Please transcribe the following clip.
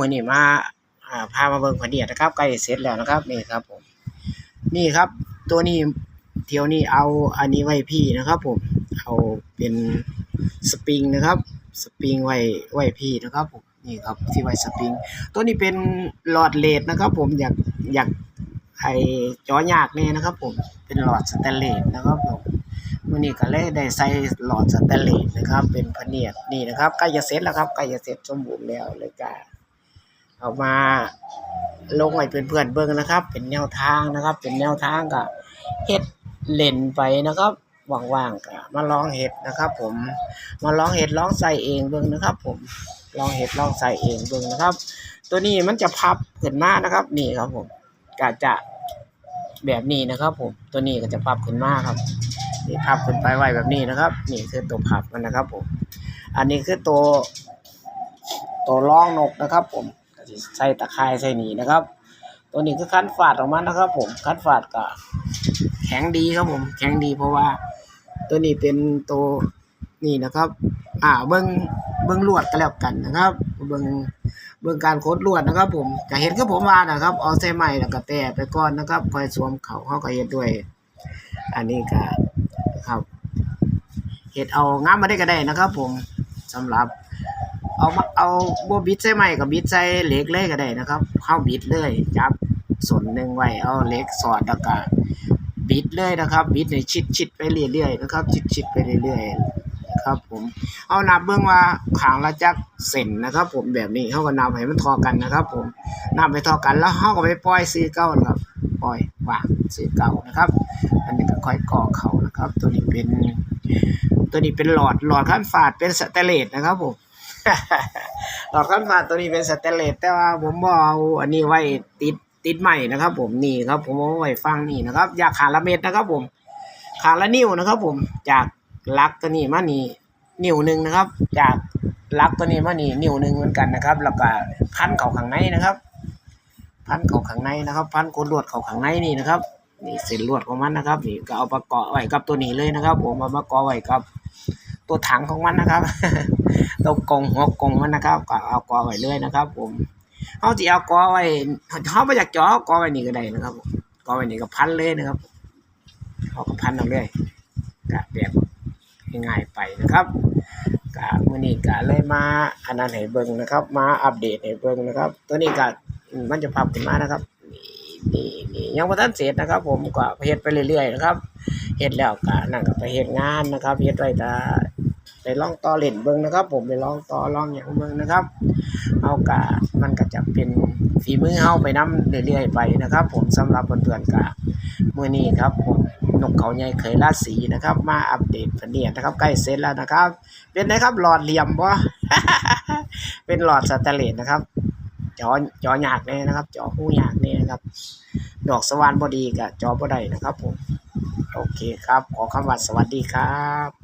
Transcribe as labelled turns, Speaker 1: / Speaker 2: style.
Speaker 1: มือนี่มาอ่าพามาเบิ่งพะเนียดนะครับใกล้เสร็จแล้วนะครับนี่ครับผมนี่ครับ ตัวนี้เที่ยวนี้เอาอันนี้ไว้พี่นะครับ ผมเอาเป็นสปริงนะครับ สปริงไว้ไว้พี่นะครับผมนี่ครับที่ไว้สปริง ตัวนี้เป็นหลอดเลดนะครับ ผมอยากอยากไอจอยากแน่นะครับ ผมเป็นหลอดสแตนเลสนะครับผมมื่อนี้ก็เลยได้ใส่หลอดสแตนเลสนะครับ เป็นพเนียดนี่นะครับใกล้จะเสร็จแล้วครับใกล้จะเสร็จสมบูรณ์แล้วเลยก็ เอามาลงให้เพื่อนๆเบิ่งนะครับ เป็นแนวทางนะครับ เป็นแนวทางก็เฮ็ดเล่นไปนะครับว่างๆก็มาลองเฮ็ดนะครับ ผมมาลองเฮ็ดลองใส่เองเบิ่งนะครับ ผมลองเฮ็ดลองใส่เองเบิ่งนะครับ ตัวนี้มันจะพับขึ้นมานะครับ นี่ครับผมก็จะแบบนี้นะครับ ผมตัวนี้ก็จะพับขึ้นมาครับนี่พับขึ้นไปไว้แบบนี้นะครับ นี่คือตัวพับมันนะครับ ผม อันนี้คือตัวตัวรองนกนะครับ ผม สิใส่ตะข่ายใส่หนีนะครับ ตัวนี้คือคันฝาดออกมานะครับ ผมคันฝาดก็แข็งดีครับผม แข็งดีเพราะว่า ตัวนี้เป็นตัวนี่นะครับ อ่าเบิ่งเบิ่งลวดก็แล้วกันนะครับ เบิ่งเบิ่งการโคดลวดนะครับ ผมก็เห็นคือผมว่านะครับ เอาใส่ไม้แล้วก็แตะไปก่อนนะครับคอยสวมเขาเฮาก็เฮ็ดด้วย อันนี้ก็ครับเฮ็ดเอางามมาได้ก็ได้นะครับ ผมสำหรับ เอาเอาบ่บิดใส่ไม้ก็บิดใส่เหล็กเลยก็ได้นะครับเฮาบิดเลยจับส่วนหนึ่งไว้เอาเหล็กสอดแล้วก็บิดเลยนะครับ บิดให้ชิดไปเรื่อยๆนะครับ ชิดๆไปเรื่อยๆนะครับ ผมเอานับเบิ่งว่าขางละจักเส้นนะครับ ผมแบบนี้เฮาก็นับให้มันทอกันนะครับ ผมนับให้เทอกันแล้วเฮาก็ไปปล่อยซื้อเก่านะครับปล่อยวางซื้อเก่านะครับ อันนี้ก็ค่อยก่อเขานะครับ ตัวนี้เป็น ตัวนี้เป็นหลอดหลอดขั้นฝาดเป็นสแตเลสนะครับผม หลอดขั้นฝาดตัวนี้เป็นสแตเลสแต่ว่าผมบ่เอาอันนี้ไว้ติดติดใหม่นะครับ ผมนี่ครับ ผมเอาไว้ฟังนี่นะครับ อยากขาละเม็ดนะครับ ผม ขาละนิ้วนะครับ ผมจากลักตัวนี้มานี่นิ้วหนึ่งนะครับ จากลักตัวนี้มานี่นิ้วหนึ่งเหมือนกันนะครับ แล้วก็พันเข่าข้างในนะครับ พันเข่าข้างในนะครับ พันโคนลวดเข่าข้างในนี่นะครับนี่เส้นลวดของมันนะครับนี่ก็เอาประกอบไว้กับตัวนี้เลยนะครับ ผมเอาประกอบไว้กับ ตัวถังของมันนะครับตัวกงหัวกงมันนะครับก็เอากอไว้เลยนะครับ ผมเขาจะเอากอไว้เขาไม่อยากจ่อเอากอไว้นี่ก็ได้นะครับกอไว้นี่ก็พันเลยนะครับเขาก็พันเอาเลยก็แบบง่ายๆไปนะครับก็มื้อนี้ก็เลยมาอันนั้นให้เบิ่งนะครับ มาอัปเดตให้เบิ่งนะครับ ตัวนี้ก็อืมมันจะพับขึ้นมานะครับนี่นี่ยังบ่ทันเสร็จนะครับ ผมก็เฮ็ดไปเรื่อยๆนะครับเฮ็ดแล้วก็นั่นก็ไปเฮ็ดงานนะครับเฮ็ดไว้แต่ ไปล่องต่อเล่นเบิ่งนะครับ ผมไปล่องต่อล่องหยังเบิ่งนะครับเอาก็มันก็จะเป็นฝีมือเฮาไปนํเรื่อยๆไปนะครับ ผมสำหรับเพื่อนๆก็มื้อนี้ครับผมนกเขาใหญ่เคยราดสีนะครับ มาอัปเดตพะเนียนะครับ ใกล้เสร็จแล้วนะครับ เป็นไงครับหลอดเหลี่ยมบ่เป็นหลอดสแตนเลสนะครับจอจอหยากแน่นะครับ จอหูหยากแน่นะครับ ดอกสว่านบ่ดีกับจอบ่ได้นะครับผม โอเคครับ ขอคำว่าสวัสดีครับ